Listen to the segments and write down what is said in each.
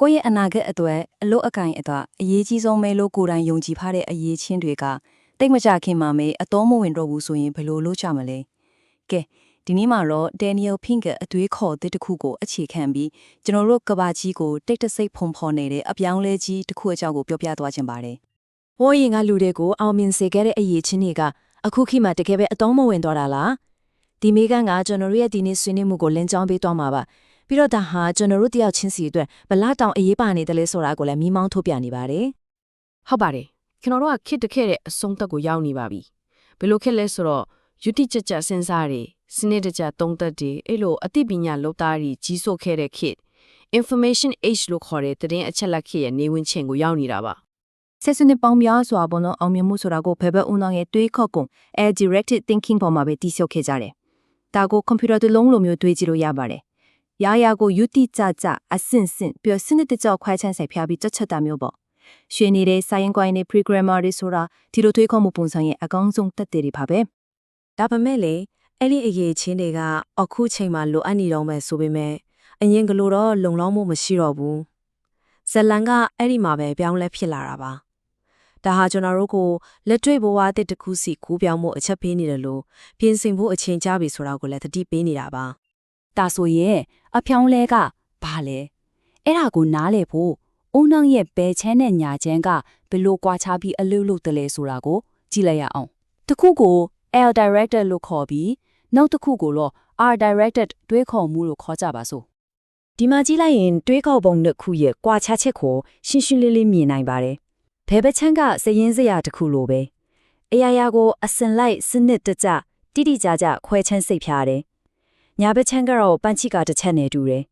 ကိုယ့်ရဲ့အနာဂတ်အတွက်အလို့အကင်အတွက်အရေးကြီးဆုံးပဲလို့ကိုယ်တိုင်ယုံကြည်ထားတဲ့အရေးချင်းတွေကတိတ်မကြခင်မှာမေအတော်မဝင်တော့ဘူးဆိုရင်ဘယ်လိုလုပ်ကြမလဲကဲဒီနေ့မှာတော့ Daniel Pink အသွေးခေါ်တဲ့တစ်ခုကိုအခြေခံပြီးကျွန်တော်တို့ကဘာကြီးကိုတိတ်တဆိတ်ဖုံဖော်နေတဲ့အပြောင်းလဲကြီးတစ်ခုအကြောင်းကိုပြောပြသွားခြင်းပါတယ်။ဟောရင်ကလူတွေကိုအောင်မြင်စေခဲ့တဲ့အရေးချင်းတွေကအခုခေတ်မှာတကယ်ပဲအတုံးမဝင်တော့တာလား။ဒီမေကန်ကကျွန်တော်တို့ရဲ့ဒီနေ့ဆွေးနွေးမှုကိုလင်းကြောင်းပေးသွားမှာပါ။ ပြီးတော့ဒါဟာကျွန်တော်တို့တယောက်ချင်းစီအတွက်ဘလောက်တောင်အရေးပါနေတယ်လဲဆိုတာကိုလည်းမိမောင်းထုတ်ပြနေပါတယ်ဟုတ်ပါတယ်ကျွန်တော်တို့ကခစ်တခဲ့တဲ့အဆုံးသက်ကိုရောက်နေပါပြီဘယ်လိုခက်လဲဆိုတော့ယုတိကြကြစဉ်းစားတွေစနစ်တကျသုံးသက်တွေအဲ့လိုအသိပညာလောက်သားတွေကြီးစိုးခဲ့တဲ့ခစ် information age လို့ခေါ်တဲ့သတင်းအချက်လက်ခေတ်ရဲ့နေဝင်ခြင်းကိုရောက်နေတာပါဆက်စနစ်ပေါင်းများစွာပေါ်တော့အောင်မြင်မှုဆိုတာကိုဖယ်ဘက်ဦးနောင်ရဲ့တွေးခေါ်ကုန် air directed thinking ပေါ်မှာပဲတိကျခဲ့ကြတယ်။ဒါကိုကွန်ပျူတာတစ်လုံးလိုမျိုးတွေးကြည့်လို့ရပါတယ်။ ရာရာကိုယုတိကြကြအဆင့်ဆင့်ပြီးတော့စနစ်တကျခွဲခြမ်းဆိုင်ဖျားပြီးကြက်ချက်တာမျိုးပေါ့။ရွှေနေတဲ့ science ကွိုင်းနဲ့ programmer တွေဆိုတာဒီလိုတွေးခေါ်မှုပုံစံရဲ့အကောင်းဆုံးတက်တွေပါပဲ။ဒါပေမဲ့လေအဲ့ဒီအရေးချင်းတွေကအခုချိန်မှာလိုအပ်နေတော့မယ်ဆိုပေမဲ့အရင်ကလိုတော့လုံလောက်မှုမရှိတော့ဘူး။ဇလန်ကအဲ့ဒီမှာပဲပြောင်းလဲဖြစ်လာတာပါ။ဒါဟာကျွန်တော်တို့ကိုလက်တွေ့ဘဝအသစ်တစ်ခုစီကူးပြောင်းမှုအချက်ပေးနေတယ်လို့ပြင်ဆင်ဖို့အချိန်ကြာပြီဆိုတာကိုလည်းသတိပေးနေတာပါဒါဆိုရင် အဖြောင်းလဲကဘာလဲအဲ့ဒါကိုနားလေဖို့ဦးနှောင်ရဲ့ဘယ်ချမ်းနဲ့ညာချမ်းကဘယ်လိုကွာခြားပြီးအလုပ်လုပ်တယ်လဲဆိုတာကိုကြည့်လိုက်ရအောင်တစ်ခုကို L directed လို့ခေါ်ပြီးနောက်တစ်ခုကိုတော့ R directed တွေးခေါ်မှုလို့ခေါ်ကြပါစို့ဒီမှာကြည့်လိုက်ရင် တွေးခေါ်ပုံတစ်ခုရဲ့ကွာခြားချက်ကိုရှင်းရှင်းလင်းလင်းမြင်နိုင်ပါတယ်ဘယ်ဘက်ချမ်းကစည်ရင်းစရာတစ်ခုလိုပဲအရာရာကိုအစင်လိုက်စနစ်တကျတိတိကျကျခွဲချမ်းစိတ်ဖြားတယ် ညာဘက်ချမ်းကတော့ပန်းချီကတစ်ချက်နဲ့တူတယ်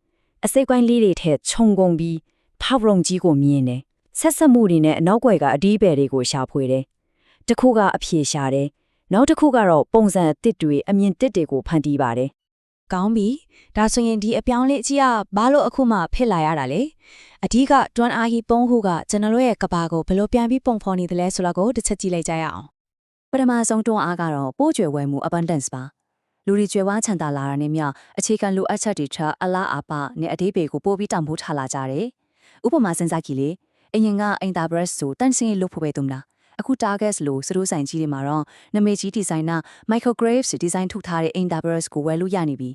အစိတ်ပိုင်းလေးတွေထက်ခြုံကုန်ပြီးဖောက်ရုံကြီးကိုမြင်တယ်ဆက်ဆက်မှုတွေနဲ့အနောက်ွယ်ကအဒီးပယ်တွေကိုရှာဖွေတယ်တစ်ခုကအဖြေရှာတယ်နောက်တစ်ခုကတော့ပုံစံအတစ်တွေအမြင်တစ်တွေကိုဖန်တီးပါတယ်ကောင်းပြီဒါဆိုရင်ဒီအပြောင်းလဲအကြီးကဘာလို့အခုမှဖြစ်လာရတာလဲအဓိကတွန်းအားဟီပုံးဟုကကျွန်တော်တို့ရဲ့ကဘာကိုဘယ်လိုပြန်ပြီးပုံဖော်နေသလဲဆိုတာကိုတစ်ချက်ကြည့်လိုက်ကြရအောင်ပထမဆုံးတွန်းအားကတော့ပိုးကျွယ်ဝဲမှု abundance ပါ လူတွေကျွယ်ဝချန်တာလာတာနဲ့မျှအခြေခံလိုအပ်ချက်တွေထက်အလားအပနဲ့အသေးပေကိုပို့ပြီးတံမိုးထားလာကြတယ်ဥပမာစဉ်းစားကြည့်လေအရင်ကအင်တာဘရက်ဆိုတန်စင်းလို့ဖို့ပဲတုံးတာအခု targets လို့စတိုးဆိုင်ကြီးတွေမှာတော့နမေကြီးဒီဇိုင်နာ micrograves ဒီဇိုင်းထုတ်ထားတဲ့ interpreters ကိုဝယ်လို့ရနေပြီ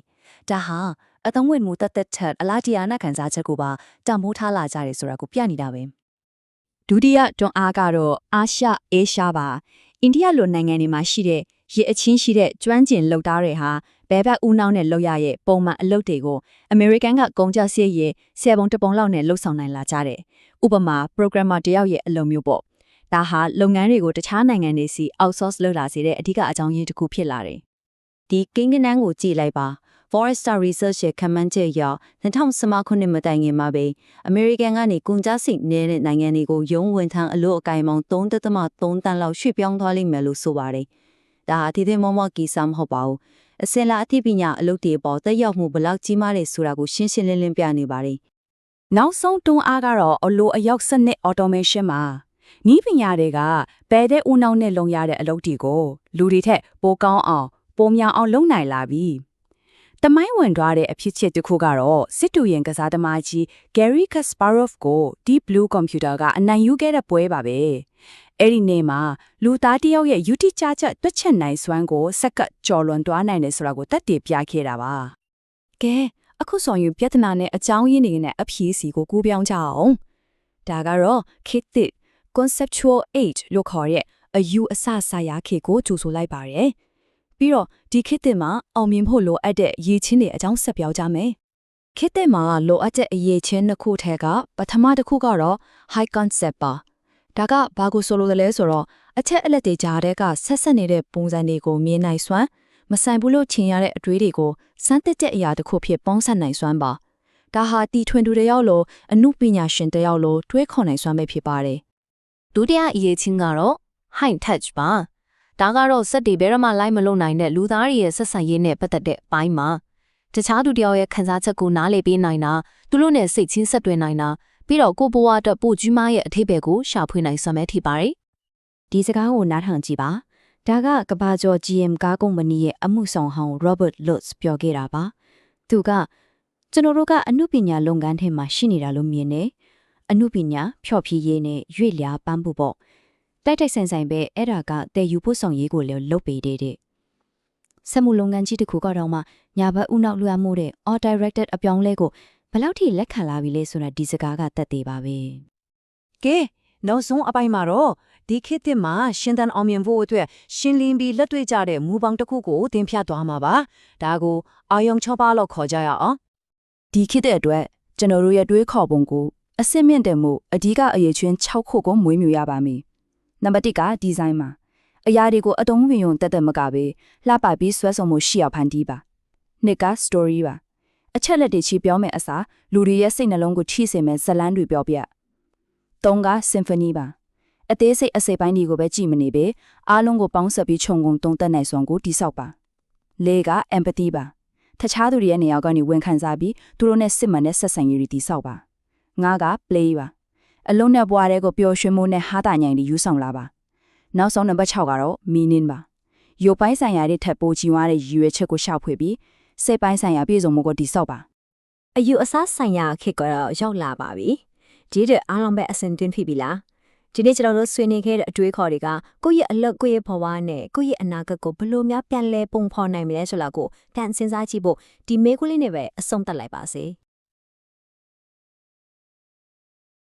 ဒါဟာအသုံးဝင်မှုတက်တက်ထက်အလားတရားနာခံစားချက်ကိုပါတံမိုးထားလာကြတယ်ဆိုတာကိုပြနေတာပဲဒုတိယတွန်းအားကတော့အာရှအေရှားပါ အိန္ဒိယလိုနိုင်ငံတွေမှာရှိတဲ့ရေအချင်းရှိတဲ့ကျွမ်းကျင်လုပ်သားတွေဟာဘဲဘက်ဦးနှောင်းနဲ့လောက်ရရဲ့ပုံမှန်အလုပ်တွေကိုအမေရိကန်ကကုန်ကြစည်ရဲ့ဆယ်ပုံတစ်ပုံလောက်နဲ့လှုပ်ဆောင်နိုင်လာကြတယ်။ဥပမာ programmer တယောက်ရဲ့အလုပ်မျိုးပေါ့။ဒါဟာလုပ်ငန်းတွေကိုတခြားနိုင်ငံတွေစီ outsource လုပ်လာစေတဲ့အဓိကအကြောင်းရင်းတစ်ခုဖြစ်လာတယ်။ဒီကိန်းကနန်းကိုကြည့်လိုက်ပါ Forrester Research ရဲ့ခန့်မှန်းချက်အရ2015ခုနှစ်မတိုင်ခင်မှာပဲ American ကနေကုန်ကြစိတ်နေတဲ့နိုင်ငံတွေကိုရုံးဝန်ထမ်းအလို့အကင်ပေါင်း3.3တန်းလောက်ရွှေ့ပြောင်းသွားလိမ့်မယ်လို့ဆိုပါတယ်။ဒါဟာဒီဒီမောမောကီဆာမဟုတ်ပါဘူး။အစင်လာအသိပညာအလုပ်တွေပေါ်တက်ရောက်မှုဘယ်လောက်ကြီးမားတယ်ဆိုတာကိုရှင်းရှင်းလင်းလင်းပြနေပါတယ်နောက်ဆုံးတွန်းအားကတော့အလိုအရောက်စနစ် automation မှာနီးပညာတွေကဘယ်တဲ့ဦးနှောင်းနဲ့လုံရတဲ့အလုပ်တွေကိုလူတွေထက်ပိုကောင်းအောင် ပိုမြောင်အောင်လုပ်နိုင်လာပြီ တမိုင်းဝင်သွားတဲ့အဖြစ်ချက်တစ်ခုကတော့စစ်တူရင်ကစားသမားကြီး Gary Kasparov ကို Deep Blue Computer ကအနိုင်ယူခဲ့တဲ့ပွဲပါပဲအဲ့ဒီနေ့မှာလူသားတစ်ယောက်ရဲ့ယူတီချချက်တွက်ချက်နိုင်စွမ်းကိုစက္ကပ်ကျော်လွန်သွားနိုင်တယ်ဆိုတာကိုတက်တည်ပြခဲ့တာပါကဲအခုဆိုရင်ပြဿနာနဲ့အကြောင်းရင်းတွေနဲ့အဖြေစီကိုကူးပြောင်းကြအောင်ဒါကတော့ kit thit conceptual age လို့ခေါ်တဲ့အယူအဆဆရာခေတ်ကိုကြိုဆိုလိုက်ပါတယ် ပြီးတော့ဒီခေတ်သစ်မှာအောင်မြင်ဖို့လိုအပ်တဲ့ရည်ချင်းတွေအကြောင်းဆက်ပြောကြမယ်ခေတ်သစ်မှာလိုအပ်တဲ့အရေးချင်းတစ်ခုထဲကပထမတစ်ခုကတော့ high concept ပါဒါကဘာကိုဆိုလိုတယ်လဲဆိုတော့အချက်အလက်တွေကြားတဲ့ကဆက်ဆက်နေတဲ့ပုံစံတွေကိုမြင်နိုင်စွမ်းမဆိုင်ဘူးလို့ထင်ရတဲ့အတွေးတွေကိုစမ်းသစ်တဲ့အရာတစ်ခုဖြစ်ပေါင်းစပ်နိုင်စွမ်းပါဒါဟာတီထွင်သူတယောက်လိုအမှုပညာရှင်တယောက်လိုတွေးခေါ်နိုင်စွမ်းပဲဖြစ်ပါတယ်ဒုတိယအရေးချင်းကတော့ high touch ပါ ဒါကတော့စက်တွေဘယ်တော့မှလိုက်မလုံနိုင်တဲ့လူသားတွေရဲ့ဆက်ဆံရေးနဲ့ပတ်သက်တဲ့အပိုင်းမှာတခြားသူတယောက်ရဲ့ခံစားချက်ကိုနားလည်ပေးနိုင်တာသူတို့နဲ့စိတ်ချင်းဆက်တွင်နိုင်တာပြီးတော့ကိုယ့်ဘဝအတွက်ပို့ကြီးမားရဲ့အထိပ္ပယ်ကိုရှာဖွေနိုင်စွမ်းပဲထိပါတယ်ဒီစကားကိုနားထောင်ကြည့်ပါဒါကကဘာကျော် GM ကားကုမ္ပဏီရဲ့အမှုဆောင်ဟောင်း Robert Lutz ပြောခဲ့တာပါသူကကျွန်တော်တို့ကအမှုပညာလုပ်ငန်းထဲမှာရှိနေတာလို့မြင်တယ်အမှုပညာဖြော့ဖြီးရေးနဲ့ရွေ့လျားပန်းဖို့ပေါ့ တိုက်တိုက်ဆိုင်ဆိုင်ပဲအဲ့ဒါကတည်ယူဖို့ဆောင်ရေးကိုလည်းလုပ်ပေးတဲ့တဲ့စက်မှုလုပ်ငန်းကြီးတစ်ခုကတော့မှညာဘက်ဥနောက်လွှမ်းမှုတဲ့ all directed အပြောင်းလဲကိုဘယ်လောက်ထိလက်ခံလာပြီလဲဆိုတာဒီစကားကတက်သေးပါပဲကဲနောက်ဆုံးအပိုင်းမှာတော့ဒီခေတ်သစ်မှာရှင်သန်အောင်မြင်ဖို့အတွက်ရှင်လင်းပြီးလက်တွေ့ကြတဲ့မူပေါင်းတစ်ခုကိုတင်ပြသွားမှာပါဒါကိုအာယုံချောပါလို့ခေါ်ကြရအောင်ဒီခေတ်တဲ့အတွက်ကျွန်တော်တို့ရဲ့တွေးခေါ်ပုံကိုအစစ်မြင့်တယ်မှုအဓိကအရေးချင်း6ခုကိုမွေးမြူရပါမယ် နံပါတ်1ကဒီဇိုင်းမှာအရာတွေကိုအတုံးဝင်ုံတက်တက်မကပဲလှပပြီးဆွဲဆောင်မှုရှိအောင်ဖန်တီးပါနှစ်က story ပါအချက်လက်တွေချီပြောမယ်အစားလူတွေရဲ့စိတ်နှလုံးကိုထိစေမယ်ဇလန်းတွေပြောပြသုံးက symphony ပါအသေးစိတ်အစိပ်ပိုင်းတွေကိုပဲကြည့်မနေပဲအားလုံးကိုပေါင်းစပ်ပြီးခြုံငုံတုံးတက်နိုင်စွမ်းကိုတိဆောက်ပါလေးက empathy ပါတခြားသူတွေရဲ့နေရာကနေဝန်ခံစားပြီးသူတို့နဲ့စစ်မှန်တဲ့ဆက်ဆံရေးတွေတည်ဆောက်ပါငါက play ပါ အလုံးနဲ့ဘွားတဲ့ကိုပျော်ရွှင်မှုနဲ့ဟာတာညံတွေယူဆောင်လာပါနောက်ဆုံးနံပါတ်6ကတော့ meaning ပါရုပ်ပိုင်းဆိုင်ရာတွေထပ်ပိုကြီးွားတဲ့ရည်ရွယ်ချက်ကိုရှောက်ဖွေပြီးစိတ်ပိုင်းဆိုင်ရာပြည့်စုံမှုကိုတည်ဆောက်ပါအယူအဆဆိုင်ရာခေတ်ကတော့ရောက်လာပါပြီဒီတဲ့အားလုံးပဲအဆင်သင့်ဖြစ်ပြီလားဒီနေ့ကျွန်တော်တို့ဆွေးနွေးခဲ့တဲ့အတွေးခေါ်တွေကကိုယ့်ရဲ့အလုပ်ကိုယ့်ရဲ့ဘဝနဲ့ကိုယ့်ရဲ့အနာဂတ်ကိုဘယ်လိုများပြန်လဲပုံဖော်နိုင်မလဲဆိုတာကိုတန်စဉ်းစားကြည့်ဖို့ဒီမေးခွန်းလေးနဲ့ပဲအဆုံးသတ်လိုက်ပါစေ